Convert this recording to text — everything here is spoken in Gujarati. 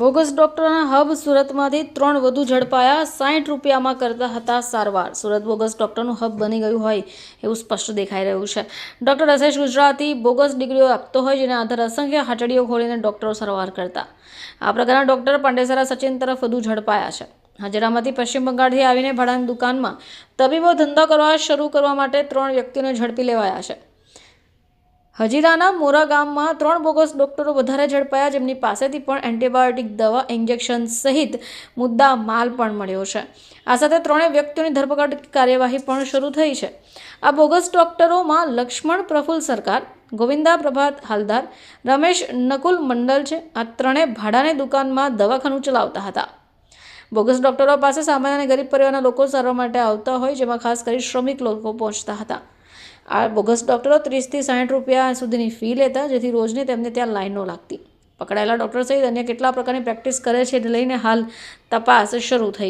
બોગસ ડોક્ટરના હબ સુરતમાંથી ત્રણ વધુ ઝડપાયા સાઠ રૂપિયામાં કરતા હતા સારવાર. સુરત બોગસ ડોક્ટરનું હબ બની ગયું હોય એવું સ્પષ્ટ દેખાઈ રહ્યું છે. ડોક્ટર રસેશ ગુજરાતી બોગસ ડિગ્રીઓ આપતો હોય જેના આધારે અસંખ્ય હાટડીઓ ખોલીને ડોક્ટરો સારવાર કરતા. આ પ્રકારના ડોક્ટર પાંડેસરા સચિન તરફ વધુ ઝડપાયા છે. હાજરામાંથી પશ્ચિમ બંગાળથી આવીને ભાડાની દુકાનમાં તબીબો ધંધો કરવા શરૂ કરવા માટે ત્રણ વ્યક્તિઓને ઝડપી લેવાયા છે. હજીરાના મોરા ગામમાં ત્રણ બોગસ ડોક્ટરો વધારે ઝડપાયા, જેમની પાસેથી પણ એન્ટીબાયોટિક દવા ઇન્જેક્શન સહિત મુદ્દા માલ પણ મળ્યો છે. આ સાથે ત્રણેય વ્યક્તિઓની ધરપકડ કાર્યવાહી પણ શરૂ થઈ છે. આ બોગસ ડોક્ટરોમાં લક્ષ્મણ પ્રફુલ્લ સરકાર, ગોવિંદા પ્રભાત હાલદાર, રમેશ નકુલ મંડલ છે. આ ત્રણેય ભાડાની દુકાનમાં દવાખાનું ચલાવતા હતા. બોગસ ડોક્ટરો પાસે સામાન્ય અને ગરીબ પરિવારના લોકો સારવાર માટે આવતા હોય, જેમાં ખાસ કરી શ્રમિક લોકો પહોંચતા હતા. આ બોગસ ડૉક્ટરો ત્રીસથી સાઠ રૂપિયા સુધીની ફી લેતા, જેથી રોજની તેમને ત્યાં લાઈનો લાગતી. પકડાયેલા ડૉક્ટર સહિત અન્ય કેટલા પ્રકારની પ્રેક્ટિસ કરે છે, એને લઈને હાલ તપાસ શરૂ થઈ